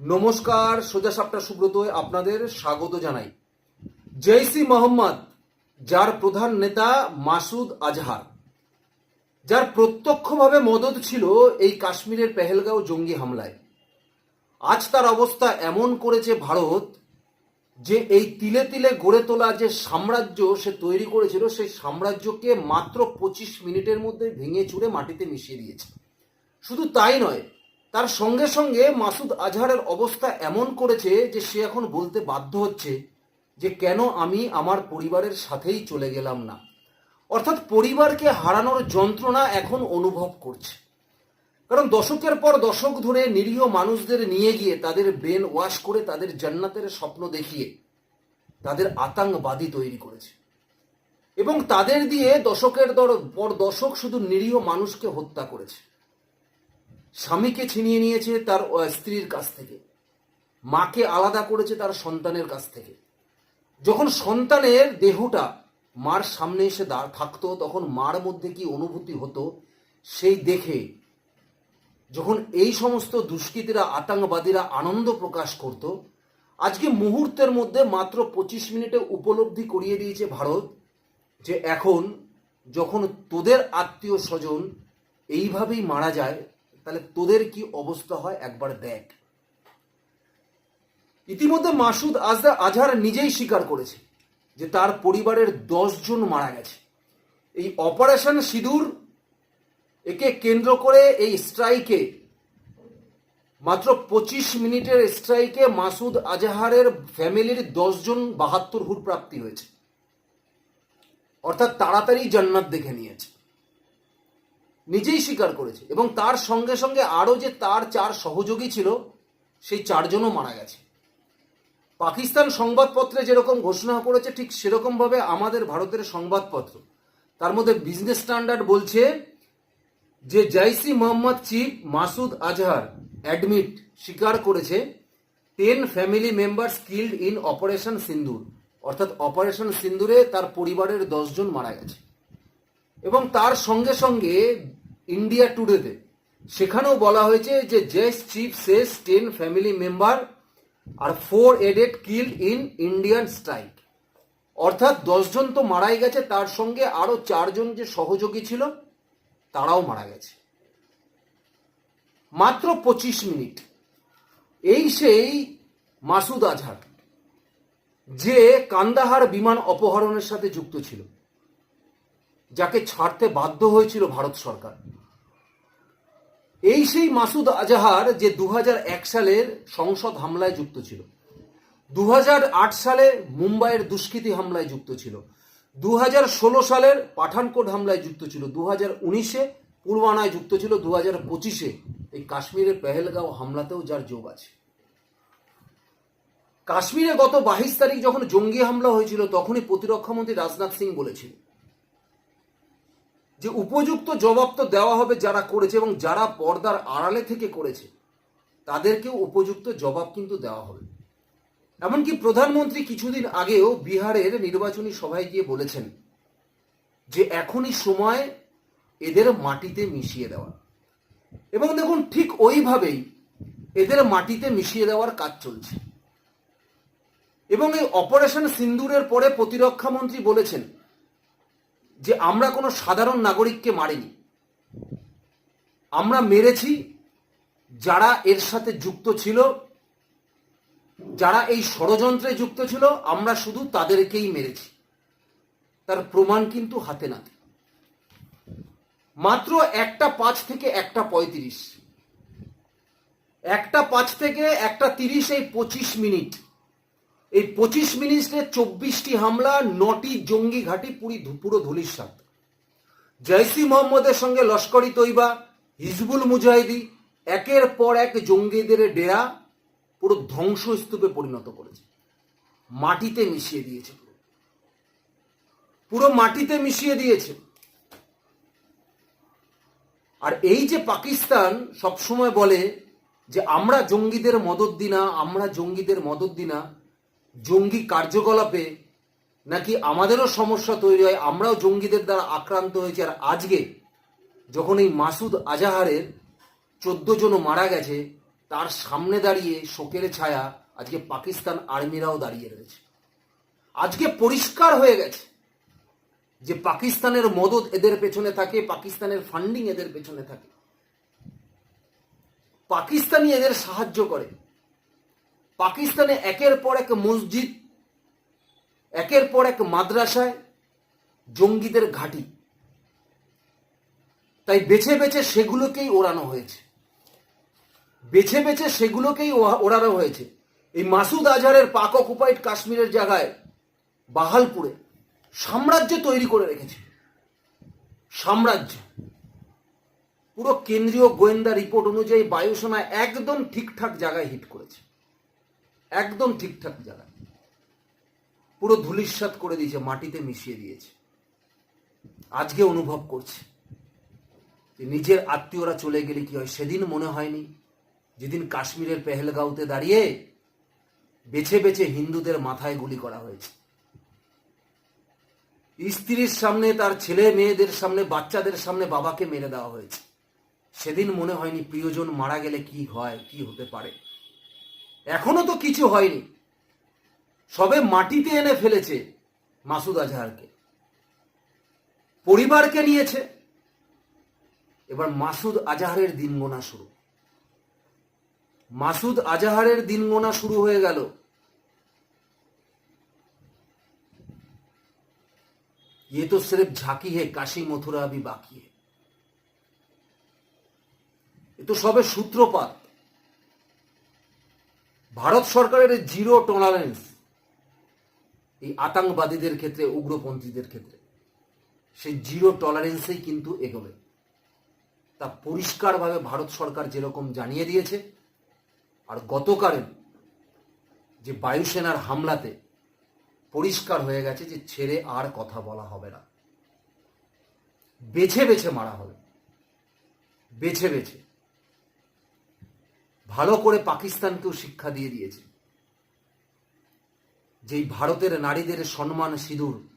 নমস্কার, সোজা সাপটা সুব্রতয় আপনাদের স্বাগত জানাই। জৈসি মোহাম্মদ, যার প্রধান নেতা মাসুদ আজহার। যার প্রত্যক্ষভাবে মদত ছিল এই কাশ্মীরের পেহেলগাঁও জঙ্গি হামলায়। আজ তার অবস্থা এমন করেছে ভারত যে এই তিলে তিলে গড়ে তোলা যে সাম্রাজ্য সে তৈরি করেছিল, সেই সাম্রাজ্যকে মাত্র পঁচিশ মিনিটের মধ্যে ভেঙে চুড়ে মাটিতে মিশিয়ে দিয়েছে। শুধু তাই নয় তার সঙ্গে সঙ্গে মাসুদ আজহারের অবস্থা এমন করেছে যে সে এখন বলতে বাধ্য হচ্ছে যে কেন আমি আমার পরিবারের সাথেই চলে গেলাম না। অর্থাৎ পরিবারকে হারানোর যন্ত্রণা এখন অনুভব করছে। কারণ দশকের পর দশক ধরে নিরীহ মানুষদের নিয়ে গিয়ে তাদের ব্রেন ওয়াশ করে তাদের জান্নাতের স্বপ্ন দেখিয়ে তাদের আতঙ্কবাদী তৈরি করেছে। এবং তাদের দিয়ে দশকের দর পর দশক শুধু নিরীহ মানুষকে হত্যা করেছে। স্বামীকে ছিনিয়ে নিয়েছে তার স্ত্রীর কাছ থেকে। মাকে আলাদা করেছে তার সন্তানের কাছ থেকে। যখন সন্তানের দেহটা মার সামনে এসে দাঁড় থাকতো, তখন মার মধ্যে কি অনুভূতি হতো, সেই দেখে যখন এই সমস্ত দুষ্কৃতীরা, আতঙ্কবাদীরা আনন্দ প্রকাশ করত, আজকে মুহূর্তের মধ্যে মাত্র পঁচিশ মিনিটে উপলব্ধি করিয়ে দিয়েছে ভারত যে এখন যখন তোদের আত্মীয় স্বজন এইভাবেই মারা যায় তাহলে তোদের কি অবস্থা হয়? একবার দেখ। ইতিমধ্যে মাসুদ আজদা আজহার নিজেই স্বীকার করেছে যে তার পরিবারের জন মারা গেছে। এই অপারেশন সিঁদুর একে কেন্দ্র করে এই স্ট্রাইকে, মাত্র পঁচিশ মিনিটের স্ট্রাইকে মাসুদ আজহারের ফ্যামিলির দশজন বাহাত্তর হুর প্রাপ্তি হয়েছে। অর্থাৎ তাড়াতাড়ি জান্নাত দেখে নিয়েছে। নিজেই স্বীকার করেছে। এবং তার সঙ্গে সঙ্গে আরও যে তার চার সহযোগী ছিল, সেই চারজনও মারা গেছে। পাকিস্তান সংবাদপত্রে যেরকম ঘোষণা করেছে, ঠিক সেরকমভাবে আমাদের ভারতের সংবাদপত্র। তার মধ্যে বিজনেস স্ট্যান্ডার্ড বলছে যে জাইসি মোহাম্মদ চিফ মাসুদ আজহার অ্যাডমিট স্বীকার করেছে ten family members killed in operation Sindoor. অর্থাৎ অপারেশন সিন্দুরে তার পরিবারের দশজন মারা গেছে। এবং তার সঙ্গে সঙ্গে ইন্ডিয়া টুডেতে সেখানেও বলা হয়েছে যে Jaish chief says ten family member R four aides killed in Indian strike. অর্থাৎ দশজন তো মারাই গেছে, তার সঙ্গে আরও চারজন যে সহযোগী ছিল, তারাও মারা গেছে। মাত্র পঁচিশ মিনিট। এই সেই মাসুদ আজহার, যে কান্দাহার বিমান অপহরণের সাথে যুক্ত ছিল, যাকে ছাড়তে বাধ্য হয়েছিল ভারত সরকার। এই সেই মাসুদ আজহার যে দু হাজার এক সালের সংসদ হামলায় যুক্ত ছিল। দু হাজার আট সালে মুম্বাইয়ের দুষ্কৃতী হামলায় যুক্ত ছিল। দু হাজার ষোলো সালের পাঠানকোট হামলায় যুক্ত ছিল। দু হাজার উনিশে পুলওয়ানায় যুক্ত ছিল। দু হাজার পঁচিশে এই কাশ্মীরের পেহেলগাঁও হামলাতেও যার যোগ আছে। কাশ্মীরে গত বাইশ তারিখ যখন জঙ্গি হামলা হয়েছিল, তখনই প্রতিরক্ষামন্ত্রী রাজনাথ সিং বলেছিল যে উপযুক্ত জবাব তো দেওয়া হবে যারা করেছে এবং যারা পর্দার আড়ালে থেকে করেছে, তাদেরকেও উপযুক্ত জবাব কিন্তু দেওয়া হবে। এমনকি প্রধানমন্ত্রী কিছুদিন আগেও বিহারের নির্বাচনী সভায় গিয়ে বলেছেন যে এখনই সময় এদের মাটিতে মিশিয়ে দেওয়া এবং দেখুন, ঠিক ওইভাবেই এদের মাটিতে মিশিয়ে দেওয়ার কাজ চলছে। এবং এই অপারেশন সিন্দুরের পরে প্রতিরক্ষা মন্ত্রী বলেছেন যে আমরা কোনো সাধারণ নাগরিককে মারিনি। আমরা মেরেছি যারা এর সাথে যুক্ত ছিল, যারা এই ষড়যন্ত্রে যুক্ত ছিল, আমরা শুধু তাদেরকেই মেরেছি। তার প্রমাণ কিন্তু হাতে নাতে। মাত্র একটা পাঁচ থেকে একটা পঁয়ত্রিশ। একটা পাঁচ থেকে একটা তিরিশ এই পঁচিশ মিনিট এই পঁচিশ মিনিটে চব্বিশটি হামলা, নটি জঙ্গি ঘাঁটি, পুরি পুরো ধুলিস্বাদ জয়সি মোহাম্মদের সঙ্গে লস্করি তৈবা, হিজবুল মুজাহিদি, একের পর এক জঙ্গিদের ডেরা পুরো ধ্বংসস্তূপে পরিণত করেছে। মাটিতে মিশিয়ে দিয়েছে পুরো। পুরো মাটিতে মিশিয়ে দিয়েছে। আর এই যে পাকিস্তান সবসময় বলে যে, আমরা জঙ্গিদের মদত দিনা, আমরা জঙ্গিদের মদত দিনা। জঙ্গি কার্যকলাপে নাকি আমাদেরও সমস্যা তৈরি হয়? আমরাও জঙ্গিদের দ্বারা আক্রান্ত হয়েছি। আর আজকে যখন এই মাসুদ আজাহারের চোদ্দ জন মারা গেছে, তার সামনে দাঁড়িয়ে শোকের ছায়া আজকে পাকিস্তান আর্মিরাও দাঁড়িয়ে রয়েছে। আজকে পরিষ্কার হয়ে গেছে যে পাকিস্তানের মদত এদের পেছনে থাকে, পাকিস্তানের ফান্ডিং এদের পেছনে থাকে। পাকিস্তানি এদের সাহায্য করে। পাকিস্তানে একের পর এক মসজিদ, একের পর এক মাদ্রাসায় জঙ্গিদের ঘাঁটি। তাই বেছে বেছে সেগুলোকেই ওড়ানো হয়েছে। বেছে বেছে সেগুলোকেই ওড়ানো হয়েছে। এই মাসুদ আজহারের পাক অকুপাইড কাশ্মীরের জায়গায় বাহালপুরে সাম্রাজ্য তৈরি করে রেখেছে। সাম্রাজ্য। পুরো কেন্দ্রীয় গোয়েন্দা রিপোর্ট অনুযায়ী বায়ুসেনা একদম ঠিকঠাক জায়গায় হিট করেছে। একদম ঠিকঠাক জায়গায় পুরো ধুলিস্বাত করে দিয়েছে, মাটিতে মিশিয়ে দিয়েছে। আজকে অনুভব করছে নিজের আত্মীয়রা চলে গেলে কি হয়? সেদিন মনে হয়নি যেদিন কাশ্মীরের পেহেলগাঁওতে দাঁড়িয়ে বেছে বেছে হিন্দুদের মাথায় গুলি করা হয়েছে। স্ত্রীর সামনে, তার ছেলে মেয়েদের সামনে, বাচ্চাদের সামনে বাবাকে মেরে দেওয়া হয়েছে। সেদিন মনে হয়নি প্রিয়জন মারা গেলে কি হয়, কি হতে পারে। এখনো তো কিছু হয়নি সবে মাটিতে এনে ফেলেছে মাসুদ আজহারকে পরিবারকে নিয়েছে এবার মাসুদ আজাহারের দিন গোনা শুরু মাসুদ আজাহারের দিন গোনা শুরু হয়ে গেল ये तो सिर्फ झांकी है काशी मथुरा अभी बाकी है এ তো সবে সূত্রপাত ভারত সরকারের জিরো টলারেন্স এই আতঙ্কবাদীদের ক্ষেত্রে, উগ্রপন্থীদের ক্ষেত্রে, সেই জিরো টলারেন্সেই কিন্তু এগোবে। তা পরিষ্কারভাবে ভারত সরকার যেরকম জানিয়ে দিয়েছে, আর গতকালের যে বায়ুসেনার হামলাতে পরিষ্কার হয়ে গেছে যে ছেড়ে আর কথা বলা হবে না। বেছে বেছে মারা হবে। বেছে বেছে। ভালো করে পাকিস্তানকেও শিক্ষা দিয়ে দিয়েছে। যেই ভারতের নারীদের সম্মান সিঁদুর,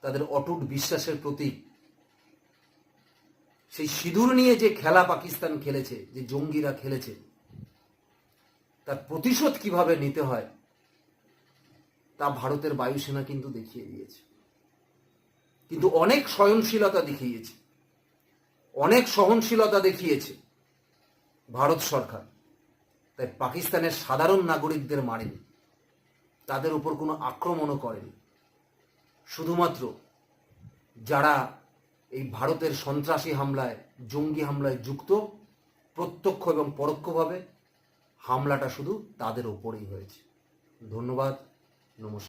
তাদের অটুট বিশ্বাসের প্রতীক, সেই সিঁদুর নিয়ে যে খেলা পাকিস্তান খেলেছে, যে জঙ্গিরা খেলেছে, তার প্রতিশোধ কীভাবে নিতে হয়, তা ভারতের বায়ুসেনা কিন্তু দেখিয়ে দিয়েছে। কিন্তু অনেক সহনশীলতা দেখিয়েছে। অনেক সহনশীলতা দেখিয়েছে ভারত সরকার। তাই পাকিস্তানের সাধারণ নাগরিকদের মারেনি। তাদের উপর কোনো আক্রমণও করেনি। শুধুমাত্র যারা এই ভারতের সন্ত্রাসী হামলায়, জঙ্গি হামলায় যুক্ত, প্রত্যক্ষ এবং পরোক্ষভাবে হামলাটা শুধু তাদের ওপরেই হয়েছে। ধন্যবাদ, নমস্কার।